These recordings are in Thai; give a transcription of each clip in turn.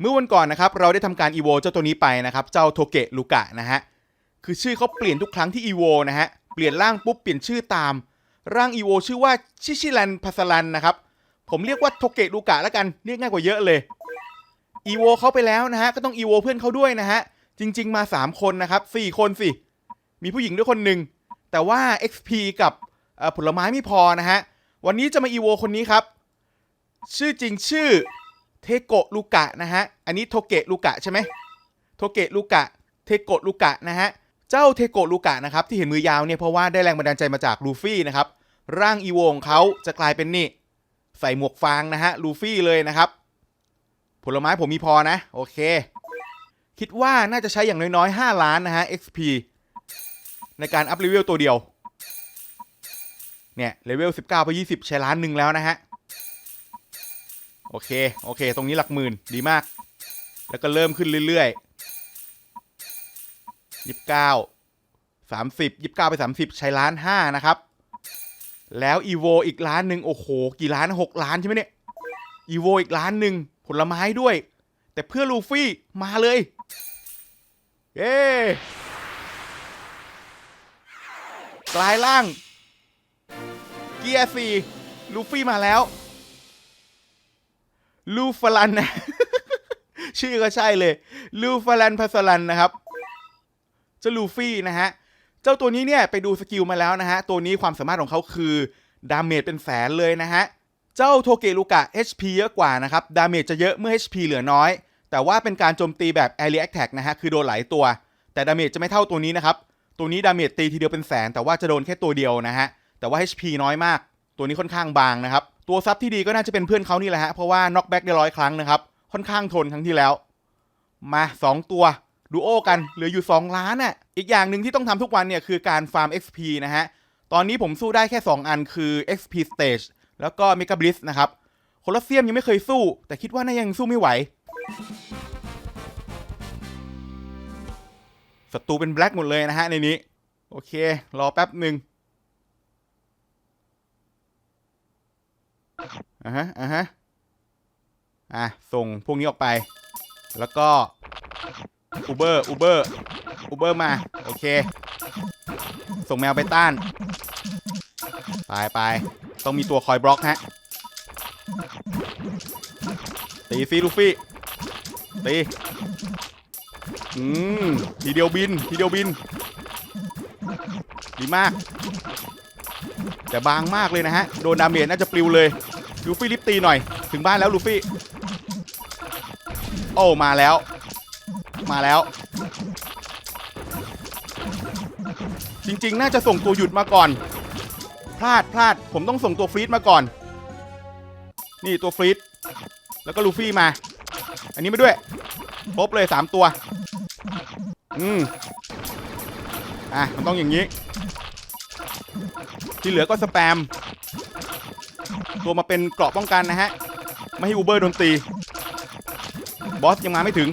เมื่อวันก่อนนะครับเราได้ทำการอีโวเจ้าตัวนี้ไปนะครับ เจ้าโทเกะลูกะนะฮะ คือชื่อเขาเปลี่ยนทุกครั้งที่อีโวนะฮะ เปลี่ยนร่างปุ๊บเปลี่ยนชื่อตาม ร่างอีโวชื่อว่าชิชิรันพัสรันนะครับ ผมเรียกว่าโทเกะลูกะแล้วกัน เรียกง่ายกว่าเยอะเลยอีโวเขาไปแล้วนะฮะ ก็ต้องอีโวเพื่อนเขาด้วยนะฮะ จริง ๆ มา 3 คนนะครับ 4 คนสิ มีผู้หญิงด้วยคนหนึ่ง แต่ว่า XP กับผลไม้ไม่พอนะฮะ วันนี้จะมาอีโวคนนี้ครับ ชื่อจริงชื่อ เทโกะลูกะนะฮะ อันนี้โทเกะลูกะใช่ไหมโทเกะลูกะ เทโกะลูกะนะฮะ เจ้าเทโกะลูกะนะครับที่เห็นมือยาวเนี่ยเพราะว่าได้แรงบันดาลใจมาจากลูฟี่นะครับ ร่างอีโวของเขาจะกลายเป็นนี่ ใส่หมวกฟางนะฮะลูฟี่เลยนะครับ ผลไม้ผมมีพอนะ โอเค คิดว่าน่าจะใช้อย่างน้อยๆ 5 ล้านนะฮะ XP ในการอัพเลเวลตัวเดียว เนี่ยเลเวล19 ไป 20 ใช้ล้านหนึ่งแล้วนะฮะ โอเค โอเค ตรงนี้หลักหมื่นดีมาก แล้วก็เริ่มขึ้นเรื่อยๆ29 30 29ไป30ใช้ล้านห้านะครับ แล้วอีโวอีกล้านหนึ่งโอ้โห กี่ล้าน6ล้านใช่ไหมเนี่ยอีโวอีกล้านหนึ่งผลไม้ด้วย แต่เพื่อลูฟี่มาเลยเย้กลายร่าง เกียร์สี่ลูฟี่มาแล้ว ลูฟลันนะ ชื่อก็ใช่เลย ลูฟลันพัสลันนะครับเจ้าลูฟี่นะฮะ เจ้าตัวนี้เนี่ยไปดูสกิลมาแล้วนะฮะ ตัวนี้ความสามารถของเขาคือ ดาเมจเป็นแสนเลยนะฮะ เจ้าโทเกลูกะ HP เยอะกว่านะครับ ดาเมจจะเยอะเมื่อ HP เหลือน้อย แต่ว่าเป็นการโจมตีแบบ Area Attack นะฮะ คือโดนหลายตัว แต่ดาเมจจะไม่เท่าตัวนี้นะครับ ตัวนี้ดาเมจตีทีเดียวเป็นแสน แต่ว่าจะโดนแค่ตัวเดียวนะฮะ แต่ว่า HP น้อยมาก ตัวนี้ค่อนข้างบางนะครับ ตัวซับที่ดีก็น่าจะเป็นเพื่อนเขานี่แหละฮะ เพราะว่าน็อกแบ็กได้ร้อยครั้งนะครับ ค่อนข้างทนครั้งที่แล้ว มา 2 ตัวดูโอกันเหลืออยู่ 2 ล้านน่ะอีกอย่างหนึ่งที่ต้องทำทุกวันเนี่ยคือการฟาร์ม XP นะฮะ ตอนนี้ผมสู้ได้แค่ 2 อันคือ XP Stage แล้วก็ Mega Blitz นะครับโคลอสเซียมยังไม่เคยสู้ แต่คิดว่าน่ายังสู้ไม่ไหวศัตรูเป็นแบล็กหมดเลยนะฮะในนี้ โอเค รอแป๊บหนึ่ง อะฮะอะฮะอะส่งพวกนี้ออกไป แล้วก็อูเบอร์อูเบอร์อูเบอร์มา โอเค ส่งแมวไปต้าน ไปไปต้องมีตัวคอยบล็อกฮะ ตีซีลูฟี่ ตี อืม ทีเดียวบิน ทีเดียวบิน ดีมาก แต่บางมากเลยนะฮะ โดนดาเมจน่าจะปลิวเลย ลูฟี่รีบตีหน่อย ถึงบ้านแล้วลูฟี่ โอ้มาแล้ว มาแล้ว จริงๆ น่าจะส่งตัวหยุดมาก่อน พลาดพลาด ผมต้องส่งตัวฟรีดมาก่อน นี่ตัวฟรีดแล้วก็ลูฟี่มา อันนี้มาด้วยครบเลยสามตัว อืมอะ มันต้องอย่างนี้ ที่เหลือก็สแปม ตัวมาเป็นเกราะป้องกันนะฮะ ไม่ให้อูเบอร์โดนตี บอสยังมาไม่ถึง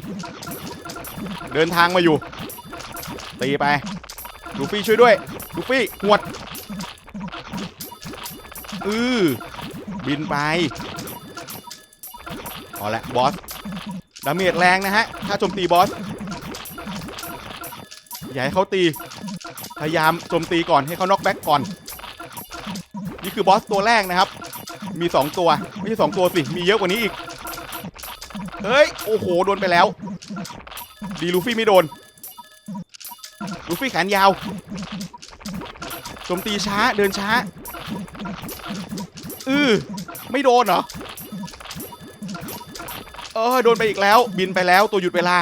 เดินทางมาอยู่ ตีไปลูฟี่ช่วยด้วยลูฟี่หวดอือบินไปเอาละบอสดาเมจแรงนะฮะ ถ้าโจมตีบอส อย่าให้เขาตี พยายามโจมตีก่อนให้เขาน็อกแบ็กก่อน นี่คือบอสตัวแรกนะครับ มี2ตัว ไม่ใช่2ตัวสิ มีเยอะกว่านี้อีก เฮ้ย โอ้โห โดนไปแล้ว ดีลูฟี่ไม่โดน ลูฟี่แขนยาวโจมตีช้า เดินช้า อือไม่โดนเหรอ เออ โดนไปอีกแล้ว บินไปแล้ว ตัวหยุดเวลา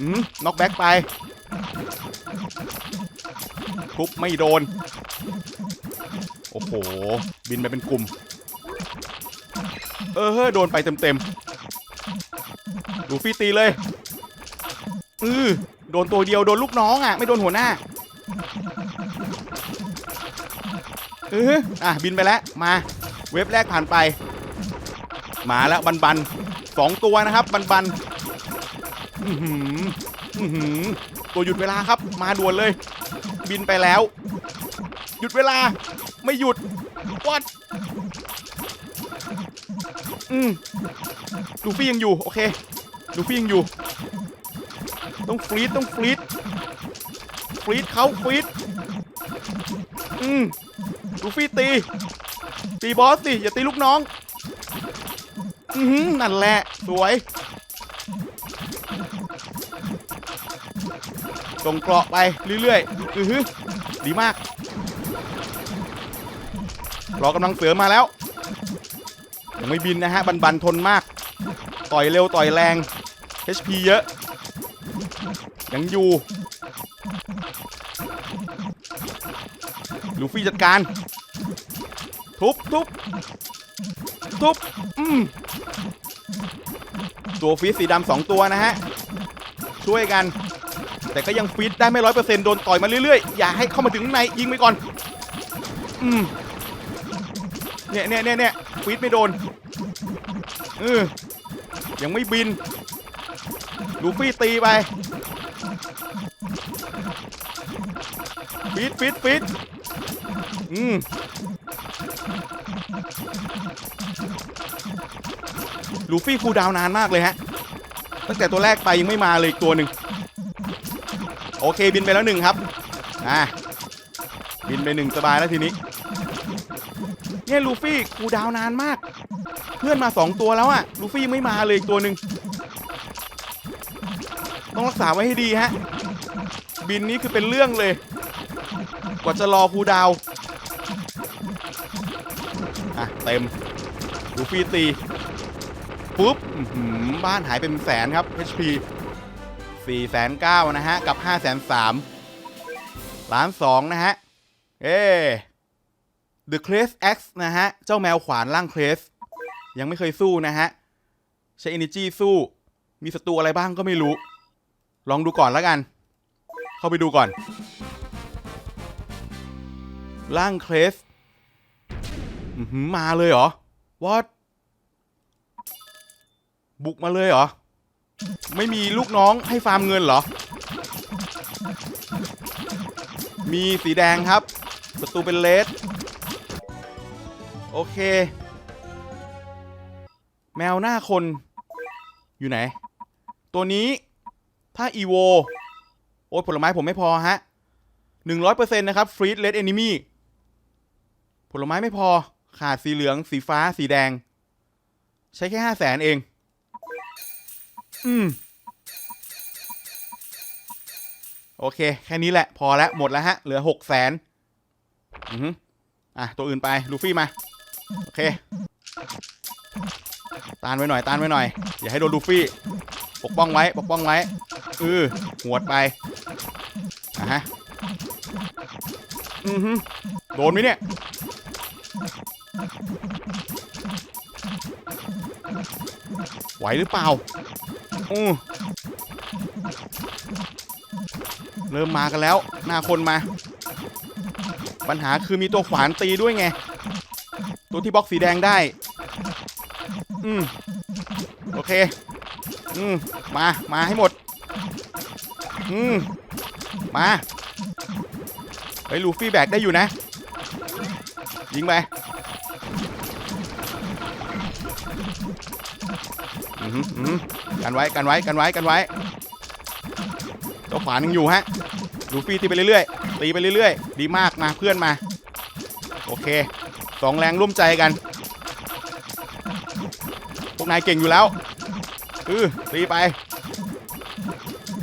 อืมน็อกแบ็กไปทุบไม่โดน หบินไปเป็นกลุ่ม เออเฮ้ยโดนไปเต็มๆดูฟี่ตีเลยอือโดนตัวเดียวโดนลูกน้องอะ ไม่โดนหัวหน้าเอออะบินไปแล้วมาเว็บแรกผ่านไป มาแล้วบันบันสองตัวนะครับ บันบันอื้อหืออือหือตัวหยุดเวลาครับ มาด่วนเลย บินไปแล้ว หยุดเวลา ไม่หยุดวัดอืมลูฟี่ยังอยู่โอเคลูฟี่ยังอยู่ ต้องฟรีดต้องฟรีดฟรีดเขาฟรีดอืมลูฟี่ตี ตีบอสสิอย่าตีลูกน้อง อือหือนั่นแหละ สวยส่งเกราะไปเรื่อยๆอือหือดีมาก รอกำลังเสือมาแล้วยังไม่บินนะฮะบันบันทนมาก ต่อยเร็วต่อยแรง HP เยอะ ยังอยู่ ลูฟี่จัดการ ทุบทุบทุบอืมตัวฟีดสีดำสองตัวนะฮะ ช่วยกัน แต่ก็ยังฟีดได้ไม่ร้อยเปอร์เซ็นต์โดนต่อยมาเรื่อยๆ อย่าให้เข้ามาถึงข้างในยิงไปก่อน อืม เนี่ยเนี่ยเนี่ยเนี่ยฟีดไม่โดนเออยังไม่บิน ลูฟี่ตีไปฟีดฟีดฟีดอืมลูฟี่คูดาวนานมากเลยฮะ ตั้งแต่ตัวแรกไปยังไม่มาเลยอีกตัวหนึ่งโอเคบินไปแล้วหนึ่งครับ อ่า บินไปหนึ่งสบายแล้วทีนี้ เนี่ยลูฟี่คูดาวนานมาก เพื่อนมาสองตัวแล้วอะลูฟี่ไม่มาเลยอีกตัวหนึ่งต้องรักษาไว้ให้ดีฮะ บินนี้คือเป็นเรื่องเลย กว่าจะรอคูดาวอะเต็มลูฟี่ตีปุ๊บบ้านหายเป็นแสนครับ HP 4แสนเก้านะฮะ กับ5แสนสามล้านสองนะฮะ เอ้ The c r e s X นะฮะ เจ้าแมวขวานร่างเครสยังไม่เคยสู้นะฮะ ใช้ Energy สู้ มีศัตรูอะไรบ้างก็ไม่รู้ ลองดูก่อนแล้วกัน เข้าไปดูก่อน ร่างเครสมาเลยเหรอ What บุกมาเลยเหรอ ไม่มีลูกน้องให้ฟาร์มเงินเหรอ มีสีแดงครับศัตรูเป็นเลส โอเค แมวหน้าคนอยู่ไหน ตัวนี้ถ้าอีโว โอ้ยผลไม้ผมไม่พอฮะหนึ่งร้อยเปอร์เซ็นต์นะครับฟรีดเลดเอนิมีผลไม้ไม่พอ ขาดสีเหลือง สีฟ้า สีแดง ใช้แค่ห้าแสนเอง อืม โอเค แค่นี้แหละ พอแล้ว หมดแล้วฮะ เหลือหกแสนอืออะ ตัวอื่นไป ลูฟี่มา โอเคตานไว้หน่อยตานไว้หน่อย อย่าให้โดนลูฟี่ ปกป้องไว้ ปกป้องไว้เออหวดไปอะฮะอือฮึโดนไหมเนี่ยไหวหรือเปล่าอือเริ่มมากันแล้ว หน้าคนมา ปัญหาคือมีตัวขวานตีด้วยไง ตัวที่บล็อกสีแดงได้ อืม โอเค อืม มา มาให้หมด อืม มาเฮ้ยลูฟี่แบกได้อยู่นะ ยิงไปอือหืออือหือกันไว้กันไว้กันไว้กันไว้เจ้าขวานยังอยู่ฮะลูฟี่ตีไปเรื่อยๆตีไปเรื่อยๆ ดีมากมาเพื่อนมา โอเค สองแรงร่วมใจกัน พวกนายเก่งอยู่แล้วอือตีไป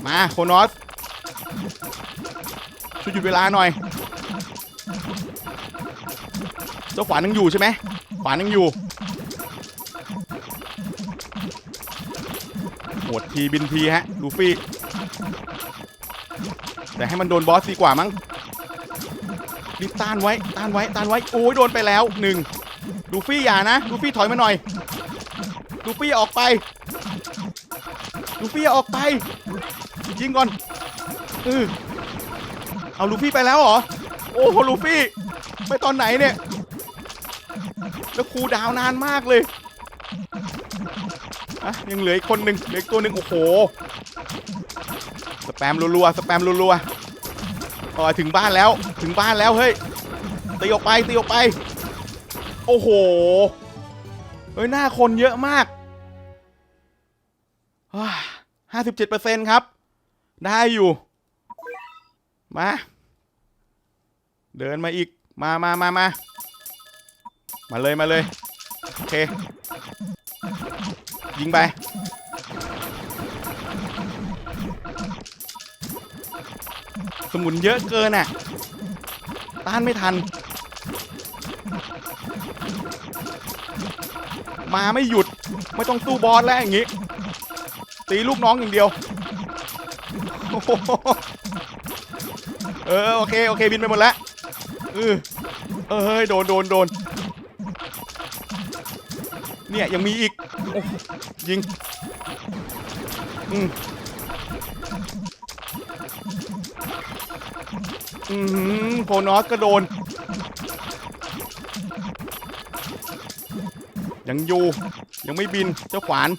มาโคนอสช่วยหยุดเวลาหน่อย เจ้าขวานยังอยู่ใช่ไหมขวานยังอยู่หมดทีบินทีฮะ ลูฟี่ แต่ให้มันโดนบอสดีกว่ามั้ง รีบต้านไว้ต้านไว้ต้านไว้โอ้ยโดนไปแล้วหนึ่งลูฟี่อย่านะลูฟี่ถอยมาหน่อยลูฟี่ออกไปลูฟี่ออกไปยิงก่อนเออเอาลูฟี่ไปแล้วเหรอ โอ้โหลูฟี่ไปตอนไหนเนี่ย แล้วครูดาวนานมากเลยอะยังเหลืออีกคนหนึ่งเหลืออีกตัวหนึ่งโอ้โห สแปมรัวๆสแปมรัวๆ พอถึงบ้านแล้วถึงบ้านแล้วเฮ้ยตีออกไปตีออกไป โอ้โหไปอ้ยหน้าคนเยอะมากห้าสิบเจ็ดเปอร์เซ็นครับ ได้อยู่ มา เดินมาอีกมามามามามาเลยมาเลย โอเค ยิงไป สมุนเยอะเกินอะ ต้านไม่ทัน มาไม่หยุด ไม่ต้องสู้บอสแล้วอย่างงี้ ตีลูกน้องอย่างเดียว เออโอเคโอเคบินไปหมดแล้วเออเออเฮ้ยโดนโดนโดนเนี่ยยังมีอีกอยิง อืม อืมโพนอสก็โดน ยังอยู่ ยังไม่บินเจ้าขวาน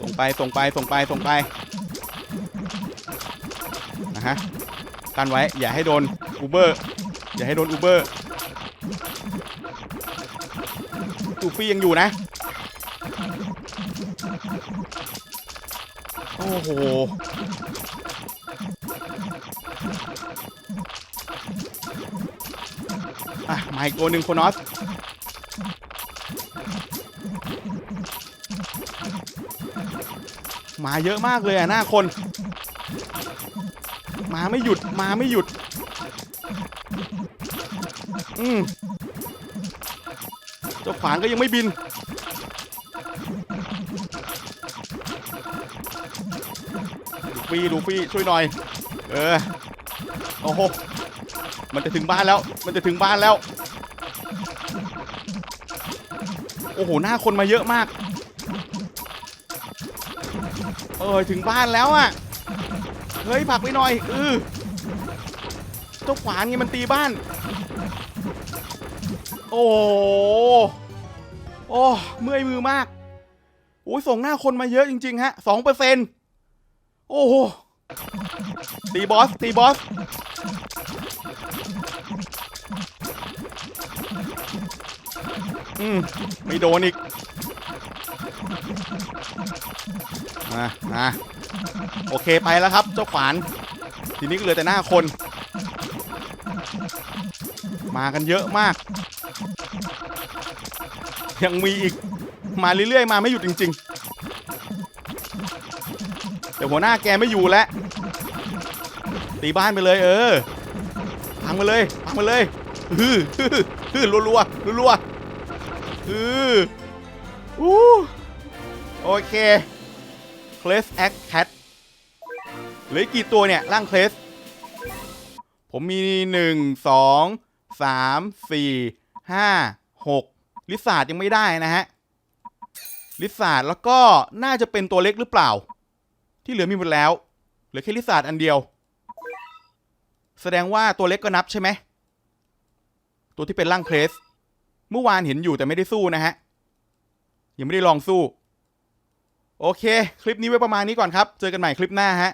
ส่งไป ส่งไป ส่งไป ส่งไป นะฮะกันไว้ อย่าให้โดนอูเบอร์ อย่าให้โดนอูเบอร์ตูฟี่ยังอยู่นะ อ้โหอะมาอีกตัวหนึ่งโคนอสมาเยอะมากเลยอะหน้าคน มาไม่หยุดมาไม่หยุด อืมเจ้าขวานก็ยังไม่บิน ฟี่ดูฟี่ช่วยหน่อย เออโอ้โหมันจะถึงบ้านแล้ว มันจะถึงบ้านแล้ว โอ้โหหน้าคนมาเยอะมาก เออถึงบ้านแล้วอะเฮ้ยผักไปหน่อยเออเจ้าขวานไงมันตีบ้าน โอ้โหโอ้เมื่อยมือมากโอ้ยส่งหน้าคนมาเยอะจริง ๆ ฮะสองเปอร์เซ็นต์ โอ้โหตีบอสตีบอสอืมไม่โดนอีกมามาโอเคไปแล้วครับ เจ้าขวาน ทีนี้ก็เหลือแต่หน้าคน มากันเยอะมาก ยังมีอีก มาเรื่อยๆ มาไม่หยุดจริง ๆ แต่หัวหน้าแกไม่อยู่แล้วตีบ้านไปเลยเออพังไปเลยพังไปเลยฮือฮือฮือรัวรัวฮืออู้โอเคเคลสแอคแคทเหลือกกี่ตัวเนี่ยร่างเคลสผมมีหนึ่งสองสามสี่ห้าหกลิซาร์ดยังไม่ได้นะฮะลิซาร์ดแล้วก็น่าจะเป็นตัวเล็กหรือเปล่า ที่เหลือมีหมดแล้ว เหลือแค่ลิซาร์ดอันเดียว แสดงว่าตัวเล็กก็นับใช่ไหม ตัวที่เป็นร่างเคลส เมื่อวานเห็นอยู่แต่ไม่ได้สู้นะฮะ ยังไม่ได้ลองสู้ โอเค คลิปนี้ไว้ประมาณนี้ก่อนครับ เจอกันใหม่คลิปหน้าฮะ